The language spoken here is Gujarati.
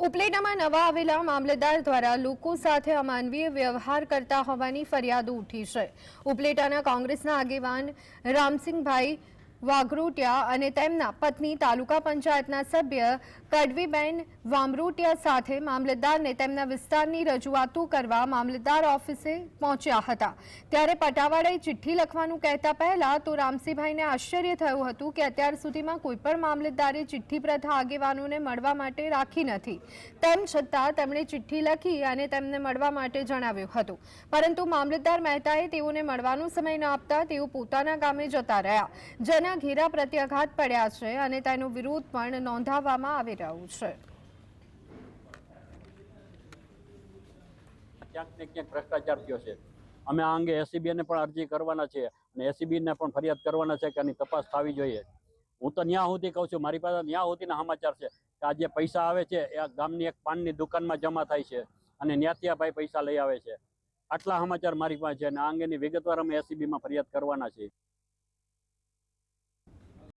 ઉપલેટામાં નવા આવેલા મામલેદાર દ્વારા લોકો સાથે અમાનવીય વ્યવહાર કરતા હોવાની ફરિયાદો ઉઠી છે. ઉપલેટાના કોંગ્રેસના આગેવાન રામસિંહભાઈ વાઘરોટિયા અને તેમના પત્ની તાલુકા પંચાયતના સભ્ય કડવીબેન વામરૂટિયા સાથે મામલતદારને તેમના વિસ્તારની રજૂઆતો કરવા મામલતદાર ઓફિસે પહોંચ્યા હતા. ત્યારે પટાવાળાએ ચિઠ્ઠી લખવાનું કહેતા પહેલા તો રામસિંહભાઈને આશ્ચર્ય થયું હતું કે અત્યાર સુધીમાં કોઈ પણ મામલતદારે ચિઠ્ઠી પ્રથા આગેવાનોને મળવા માટે રાખી નથી. તેમ છતાં તેમણે ચિઠ્ઠી લખી અને તેમને મળવા માટે જણાવ્યું હતું. પરંતુ મામલતદાર મહેતાએ તેઓને મળવાનો સમય ન આપતા તેઓ પોતાના ગામે જતા રહ્યા. જેના ઘેરા પ્રત્યાઘાત પડ્યા છે અને તેનો વિરોધ પણ નોંધાવવામાં આવી રહ્યો છે. અમે આ અંગે એસીબીને પણ અરજી કરવાના છે અને એસીબીને પણ ફરિયાદ કરવાના છે કે આની તપાસ થવી જોઈએ. હું તો ન્યા સુધી કહું છું, મારી પાસે ન્યા સુધીના સમાચાર છે કે આ જે પૈસા આવે છે એ ગામની એક પાનની દુકાનમાં જમા થાય છે અને ન્યાતિયાભાઈ પૈસા લઈ આવે છે. આટલા સમાચાર મારી પાસે છે અને આ અંગેની વિગતવાર અમે એસીબીમાં ફરિયાદ કરવાના છીએ.